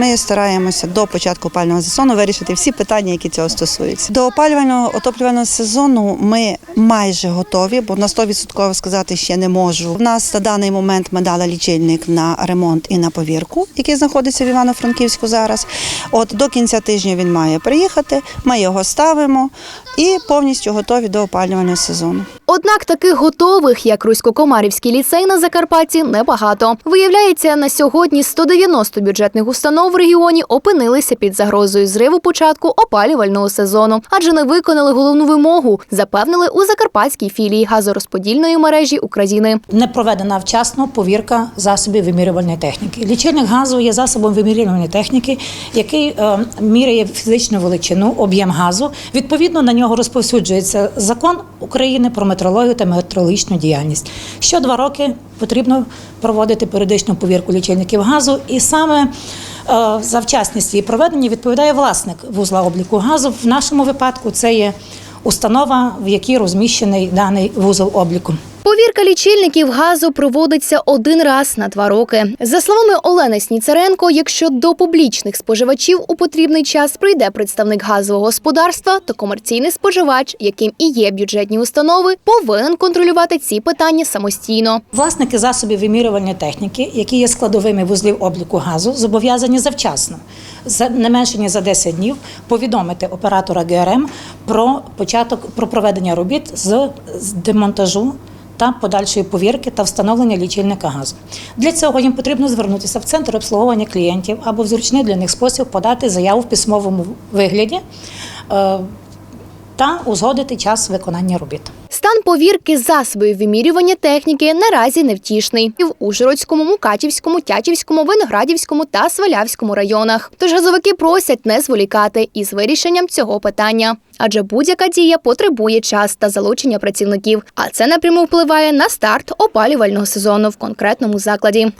Ми стараємося до початку опалювального сезону вирішити всі питання, які цього стосуються. До опалювального отоплювального сезону ми майже готові, бо на 100% сказати ще не можу. У нас на даний момент ми дали лічильник на ремонт і на повірку, який знаходиться в Івано-Франківську зараз. От до кінця тижня він має приїхати. Ми його ставимо і повністю готові до опалювального сезону. Однак таких готових, як Русько-Комарівський ліцей на Закарпатті, небагато. Виявляється, на сьогодні 190 бюджетних установ в регіоні опинилися під загрозою зриву початку опалювального сезону, адже не виконали головну вимогу, запевнили у закарпатській філії газорозподільної мережі України. Не проведена вчасно повірка засобів вимірювальної техніки. Лічильник газу є засобом вимірювальної техніки, який е, міряє фізичну величину, об'єм газу. Відповідно на нього розповсюджується закон України про метрологію та метрологічну діяльність. Що два роки потрібно проводити періодичну повірку лічильників газу, і саме е, за вчасність її проведення відповідає власник вузла обліку газу. В нашому випадку це є установа, в якій розміщений даний вузол обліку. Повірка лічильників газу проводиться один раз на два роки. За словами Олени Сніцаренко, якщо до публічних споживачів у потрібний час прийде представник газового господарства, то комерційний споживач, яким і є бюджетні установи, повинен контролювати ці питання самостійно. Власники засобів вимірювальної техніки, які є складовими вузлів обліку газу, зобов'язані завчасно, за не менше ніж за 10 днів, повідомити оператора ГРМ про початок про проведення робіт з демонтажу. Та подальшої повірки та встановлення лічильника газу. Для цього їм потрібно звернутися в центр обслуговування клієнтів або в зручний для них спосіб подати заяву в письмовому вигляді е, та узгодити час виконання робіт. Стан повірки засобів вимірювання техніки наразі невтішний і в Ужгородському, Мукачівському, Тячівському, Виноградівському та Свалявському районах. Тож газовики просять не зволікати із вирішенням цього питання. Адже будь-яка дія потребує час та залучення працівників, а це напряму впливає на старт опалювального сезону в конкретному закладі.